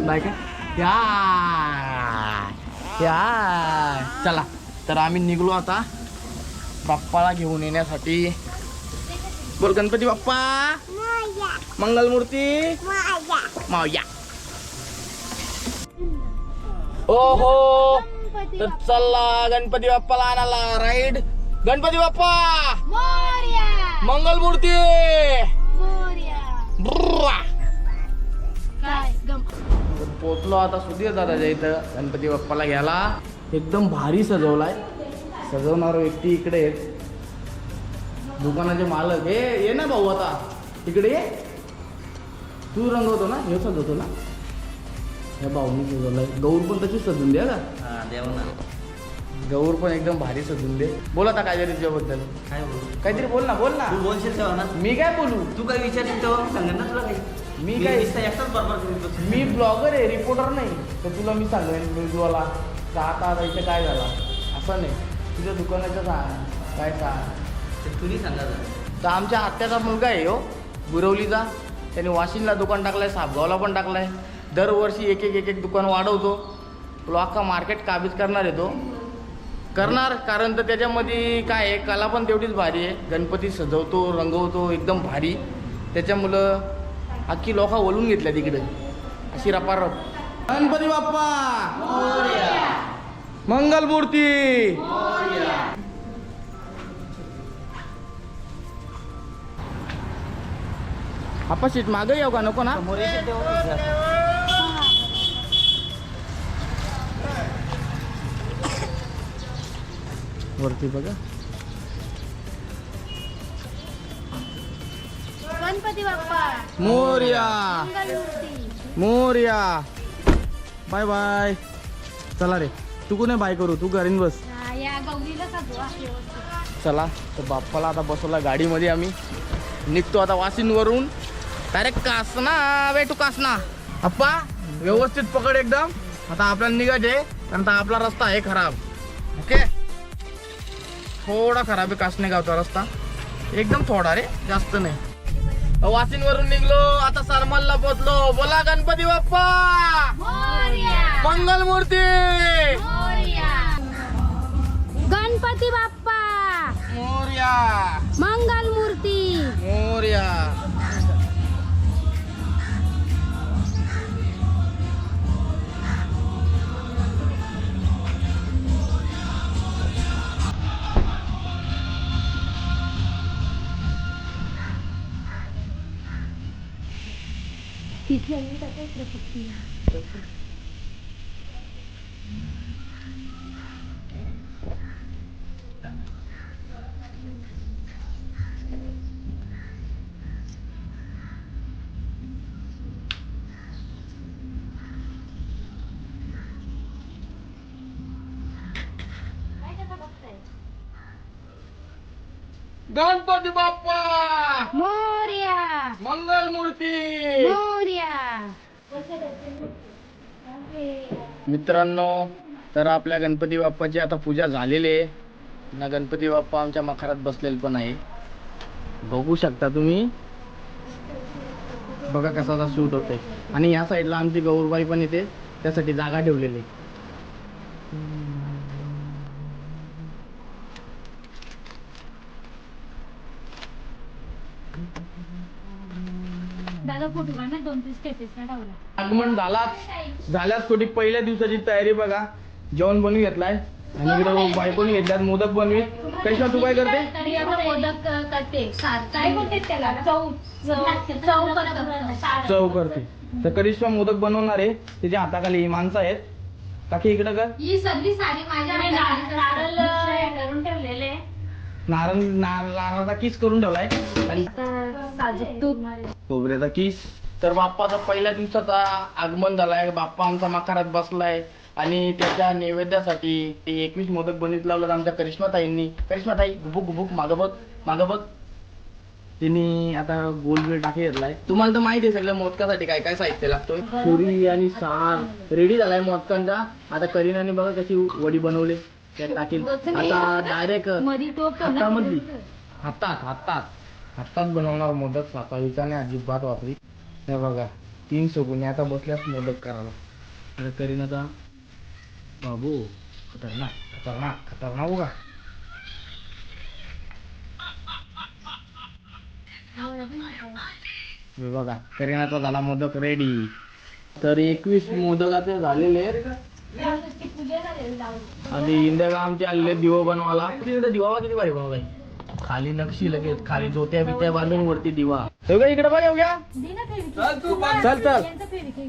Bye या. या. चला तर आम्ही निघलो आता बाप्पाला घेऊन येण्यासाठी. बोल गणपती बाप्पा. मंगलमूर्ती. मावया ओ हो तर चला गणपती बाप्पाला आणायला राईड गणपती बाप्पा. मोर्या. मंगलमूर्ती. पोचलो आता सुधीर दादाच्या इथं. गणपती बाप्पाला घ्यायला. एकदम भारी सजवलाय. सजवणारा व्यक्ती इकडे आहेत. दुकानाचे मालक. हे ये ना भाऊ आता. इकडे ये. तू रंगवतो ना? हे सजवतो ना. हे भाऊनी सजवलाय. गौर पण तशीच सजवून द्या का? गौर पण एकदम भारी सजवून दे. बोल आता काय तरी तुझ्याबद्दल. काय बोलू? काहीतरी बोल ना बोल ना. तू बोलशील तेव्हा ना? मी काय बोलू? तू काय विचारशील तेव्हा? मी सांगेन ना तुला काही. मी काय- एकटाच बरोबर. मी ब्लॉगर आहे रिपोर्टर नाही. तर तुला मी सांगेन न्यूजवाला का आता इथे काय झाला? असं नाही. तुझ्या दुकानाचं सांग. काय सांग? ते तुनी सांगा. तर आमच्या आत्याचा मुलगा आहे हो गुरवलीचा त्याने वाशिमला दुकान टाकलाय सापगावला पण टाकलाय. दरवर्षी एक एक एक एक दुकान वाढवतो. अख्खा मार्केट काबीज करणार आहे तो. करणार कारण तर त्याच्यामध्ये काय आहे कला पण तेवढीच भारी आहे. गणपती सजवतो रंगवतो एकदम भारी. त्याच्यामुळं अख्खी लोका ओलून घेतल्या तिकडे अशी रपारप गणपती बाप्पा! मंगलमूर्ती आपा सीट मागे येऊ का? नको ना. वरती बघा. गणपती बाप्पा. मोर्या. मोर्या. Bye bye. चला रे. तू कोणी बाय करू? तू घरीन बस. चला तर बाप्पाला आता बसवला गाडीमध्ये आम्ही. निघतो आता वाशिंदवरून direct Kasna way to Kasna. अप्पा व्यवस्थित पकड एकदम. आता आपल्याला निघायचे कारण आता आपला रस्ता आहे खराब. ओके थोडा खराब आहे कासने गावचा रस्ता. एकदम थोडा रे जास्त नाही. वाशिंदवरून निघलो आता सरमलला पोहोचलो. बोला गणपती बाप्पा! मोरया! मंगलमूर्ती मोरया! गणपती बाप्पा! मोर्या! मंगलमूर्ती मोर्या! गणपती बाप्पा मोरया मंगलमूर्ती मोरया मित्रांनो तर आपल्या गणपती बाप्पाची आता पूजा झालेली आहे. ना गणपती बाप्पा आमच्या मखारात बसलेले पण आहे. बघू शकता तुम्ही. बघा कसा आता शूट होतंय. आणि या साईडला आमची गौरबाई पण येते. त्यासाठी जागा ठेवलेली आहे. दादा फोटो काढ ना दोन तीन स्टेटसला ठेवला आगमन झालाच झाल्यास थोडी पहिल्या दिवसाची तयारी बघा. जेवण बनवून घेतलाय. आणि इकडं बायकोनी घेतल्यात मोदक बनवीत. कैशा तू काय करते? तरी मोदक करते. काय म्हणते त्याला? चव चव चव करतात. चव करते. तर करिश्मा मोदक बनवणार आहे. त्याच्या हाताखाली ही माणसं आहेत. काकी इकडं कर. ही सगळी साडी माझ्या नारळ करून ठेवलेले. नारळ नारळ नारळाचा किस करून ठेवलाय? आणि साजूक तूप. खोबऱ्याचा किस. तर बाप्पाचा पहिल्या दिवसाचा आगमन झालाय. बाप्पा आमचा मकारात बसलाय. आणि त्याच्या नैवेद्यासाठी ते एकवीस मोदक बनवीत लावलं आमच्या करिश्मा ताईंनी करिश्मा ताई गुबुक गुबुक मागं बघ मागं बघ. तिने आता गोल बिल टाकी घेतलाय. तुम्हाला तर माहिती आहे सगळं मोदकासाठी काय काय साहित्य लागतोय पुरी आणि सार. रेडी झालाय मोदकांचा. आता करीनाने बघा कशी वडी बनवली. टाकील आता डायरेक्ट हातामधली. हातात हातात. हातात बनवणार मोदक सातावीचा नाही अजिबात वापरी. हे बघा तीन सगुने आता बसल्यास मोदक करायला. अरे करीन आता. बाबू खतरनाक खतरनाक खतरनाक हे बघा करीनाचा झाला मोदक रेडी तर एकवीस मोदक आता झालेले आणि इंदिरा आमचे आलेले दिवा बनवायला. तिकडे दिवा? किती भारी बनवलाय. खाली नक्षी लगेच खाली जोत्या बित्या बांधून वरती दिवा. हे बघा इकडे बघ येऊया चल चल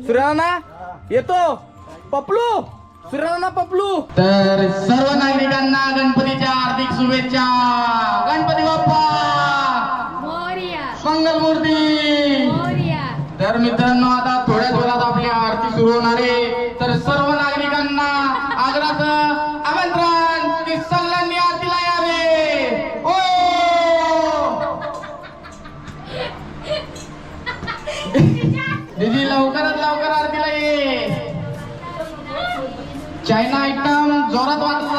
सूर्यनाना येतो. पपलू सूर्यनाना पपलू. तर सर्व नागरिकांना गणपतीच्या हार्दिक शुभेच्छा. गणपती बाप्पा! मंगल मूर्ती! तर मित्रांनो आता थोड्याच वेळात आपली आरती सुरू होणार आहे. तर सर्व Manda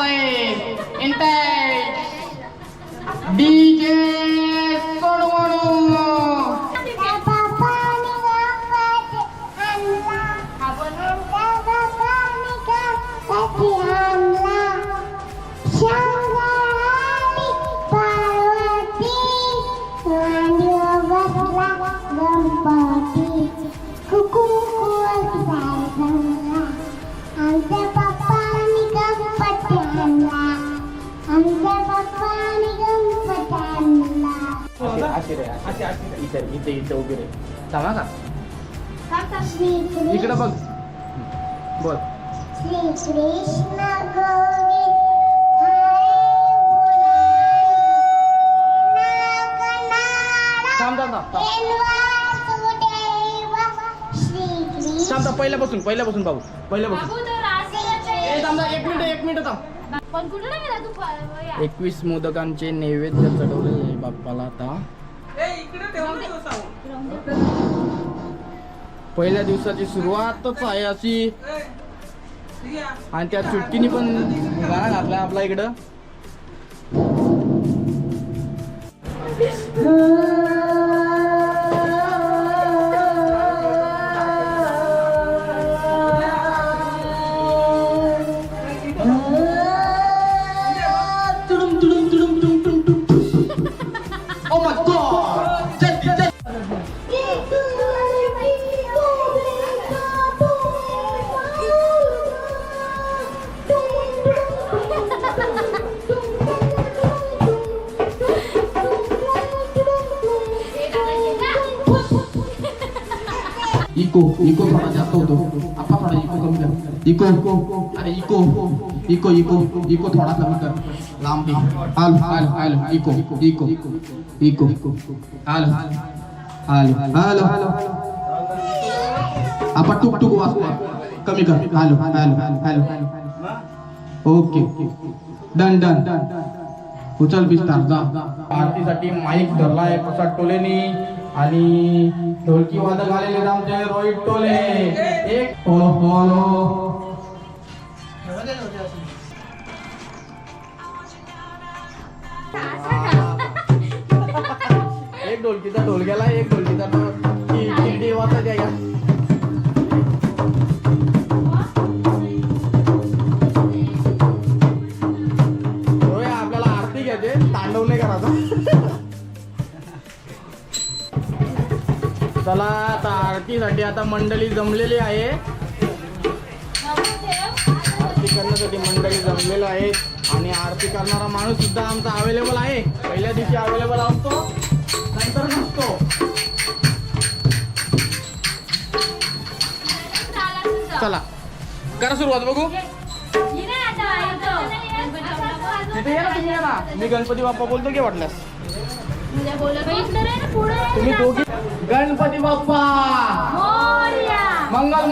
इथे इथे इथे उभे रे थांबा का? श्री इकडे बघ. बोल. थांब थांब थांब थांब. थांब थांब पहिल्यापासून पहिल्यापासून बाबू. पहिल्यापासून एक मिनिट एक मिनिट थांब. एकवीस मोदकांचे नैवेद्य चढवलेले आहे बाप्पाला आता. पहिल्या दिवसाची सुरुवातच आहे अशी. आणि त्या चुटकीनी पण गाणं घातला आपल्या इकडं. इको इको थोडा जास्त होतो आपा थोडा इको कमी कर इको अरे इको इको इको इको थोडा कमी कर लांब दे आलो आलो आलो इको इको इको आलो आलो आलो आपण टुक टुक वाजतोय कमी कर आलो आलो आलो ओके डन डन उचल बिस्तार जा आरतीसाठी माईक धरलाय प्रसाद टोलेनी आणि ढोलकी वादक आलेले आमचे रोहित टोले. एक ओलो ओलो एक ढोलकीचा ढोलक्याला एक ढोलकीचा किंडी वाजत आहे चला आता आरतीसाठी आता मंडळी जमलेली आहे. आरती करण्यासाठी मंडळी जमलेलं आहे. आणि आरती करणारा माणूस सुद्धा आमचा अवेलेबल आहे. पहिल्या दिवशी अवेलेबल असतो नंतर नसतो. चला करा सुरुवात बघू. तिथे ये ना तुम्ही मी गणपती बाप्पा बोलतो की वाटल्यास. तुम्ही दोघी गणपती बाप्पा! मोरया. मंगल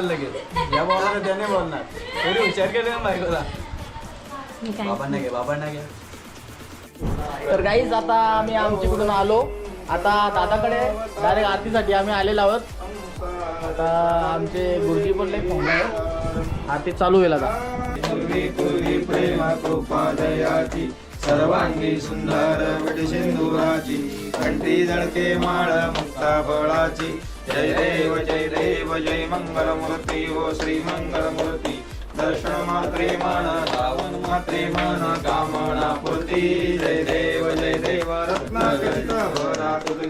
बोलणार त्याने बोलणार. थोडी विचार केले ना बायकोला. मी काय? बाबांना घे बाबांना घे. तर काहीच आता आम्ही आमच्याकडून आलो. आता दादाकडे डायरेक्ट आरतीसाठी आम्ही आलेलो आहोत. आता आमचे गुरुजी पण लई फोन आहे आरती चालू होईल आता. सर्वांगी सुंदर विट सिंधुराची कंठी जळके माळ मुक्ता बळाची. जय देव जय देव जय मंगल मूर्ती हो श्री मंगल मूर्ती दर्शन मात्रे मन गावन मात्रे मन कामना पूर्ती जय देव जय देव रत्नाकरित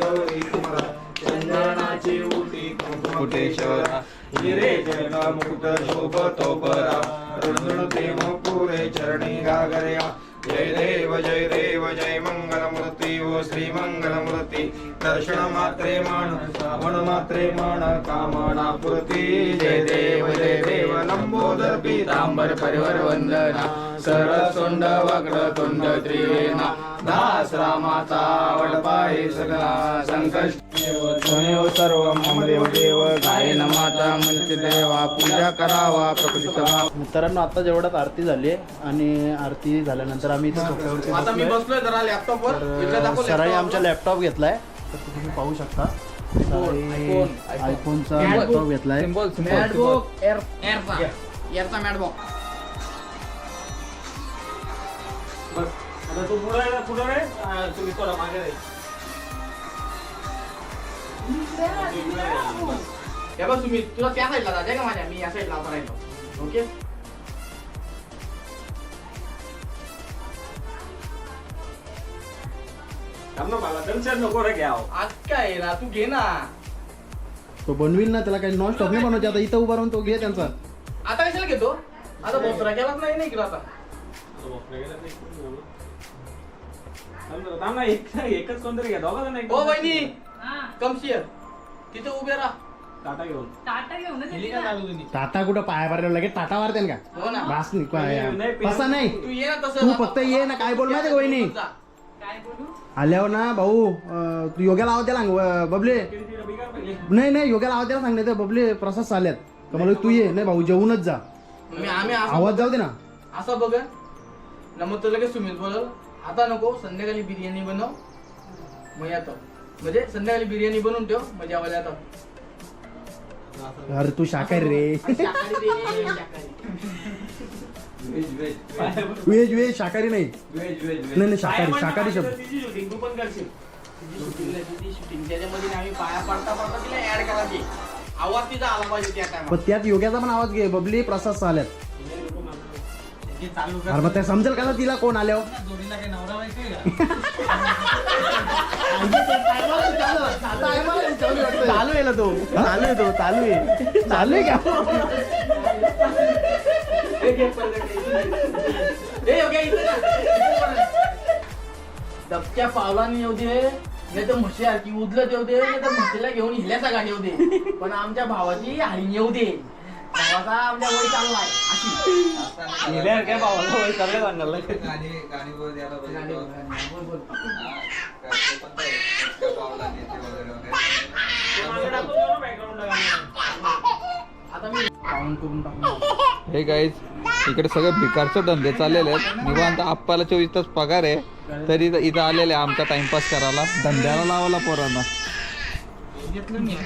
गौरी कुमरा चंदनाची उटी कुंकुटेश्वरा हिरे जगा मुकुट शोभतो परा ऋणते मुकुरे चरणी गागर्या जय देव जय देव जय मंगल ओ श्री दर्शन मात्रे मन श्रावण मात्रे मन कामना पूर्ती जय देव जय देव लंबोदर पीतांबर परिवर वंदना। सरळ वक्र तोंड त्रिवेणा। दास रामाचा वडपाय सगळा संकष्ट। त्वमेव सर्व मम देव देव गायन माता मनते देवा पूजा करावा प्रकृती मित्रांनो आता जेवढ्यात आरती झाली आहे आणि आरती झाल्यानंतर आम्ही इथे सोफ्यावरती आता मी बसलोय. बसलोय जरा लॅपटॉपवर तर सराई आमच्या लॅपटॉप घेतलाय. तर तो तुम्ही पाहू शकता. सराई iPhone, iPhone. आयफोनचा लॅपटॉप घेतलाय. मॅडबुक एअर एअरचा एअरचा मॅडबुक आता तू पुढे पुढे तुम्ही थोडा मागे रे हे बघ तुम्ही तुला त्या साईडला जायचं का माझ्या मी या साईडला आता राहिलो ओके नको रे घ्या आज काय ना तू घे ना तो बनवील ना त्याला काही नॉन स्टॉप नाही बनवायचे आता इथं उभा राहून तो घे त्यांचा आता कशाला घेतो आता बोसरा केलाच नाही नाही केला आता एकच कोणतरी घ्या दोघा जण बहिणी कमशियर तिथे उभे राहा. टाटा घेऊन. टाटा कुठं? पाया पाडलं लगेच टाटा मारते का? हो ना. बास नाही काय नाही, तसं नाही. तू ये ना तसं. तू फक्त ये ना. काय बोल माहिती का वहिनी? जा. आल्यावर ना भाऊ अं, तू योग्याला आवाज सांग, बबले. नाही नाही योग्याला आवाज द्यायला सांगले तर बबले प्रसाद चाल्यात तर मला तू ये. नाही भाऊ जेवूनच जा. मी आम्ही असं आवाज जाऊ दे ना. असं बघ ना मग तुला लगेच सुमित बोलव आता नको संध्याकाळी बिर्याणी बनव. मग येतो. म्हणजे संध्याकाळी बिर्याणी बनवून ठेव म्हणजे आवाज येतो. अरे तू शाकाहारी रे. व्हेज व्हेज शाकाहारी नाही. नाही नाही शाकाहारी शाकाहारी शब्द. तू पण करशील. तिची shooting नाही, तिची shooting. त्याच्यामध्ये आम्ही पाया पडता पडता तिला ऍड करायची आवाज तिचा आला पाहिजे त्या पण टायमात त्यात योग्याचा पण आवाज घे बबली प्रसाद चाल्यात चालू अरे मग त्या समजेल का ना तिला कोण आल्यावर? चालू आहे ना तो. चालू आहे तो चालू आहे. चालू आहे का? दबक्या पावलाने येऊ दे नाही तर म्हशी की उदलत येऊ दे नाही तर म्हशीला घेऊन हिल्याचा गाडी येऊ दे. पण आमच्या भावाची हरिण येऊ दे. वय अशी. गेल्यावर काय भावाला वय गाणी, गाणी, बोल, बोल. आता मी काउंट करून टाकू हे गाईज इकडे सगळं भिकारचे धंदे चाललेले आहेत. निवांत आप्पाला चोवीस तास पगार आहे. तरी इथं इथं आलेले आहे आमचा टाइमपास करायला. धंद्याला लावायला पोरांना. घेतलं मी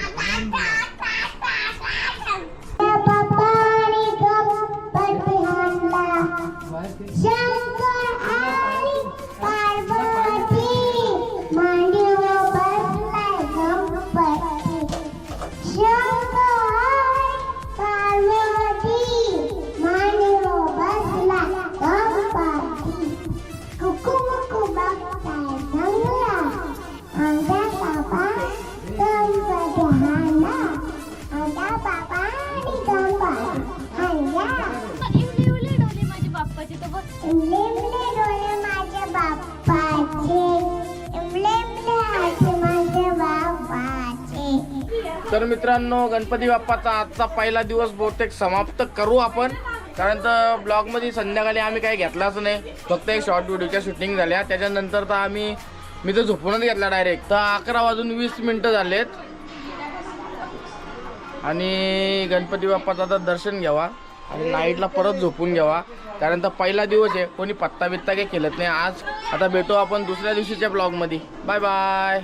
तर मित्रांनो गणपती बाप्पाचा आजचा पहिला दिवस बहुतेक समाप्त करू आपण. कारण तर ब्लॉगमध्ये संध्याकाळी आम्ही काही घेतलाच नाही. फक्त एक शॉर्ट व्हिडिओच्या शूटिंग झाल्या. त्याच्यानंतर तर आम्ही मी तर झोपूनच घेतला डायरेक्ट तर अकरा वाजून वीस मिनटं झालेत. आणि गणपती बाप्पाचं आता दर्शन घ्यावा. आणि नाईटला परत झोपून घ्यावा. कारण तर पहिला दिवस आहे. कोणी पत्ता बित्ता काही केलत नाही. आज आता भेटू आपण दुसऱ्या दिवशीच्या ब्लॉगमध्ये. Bye bye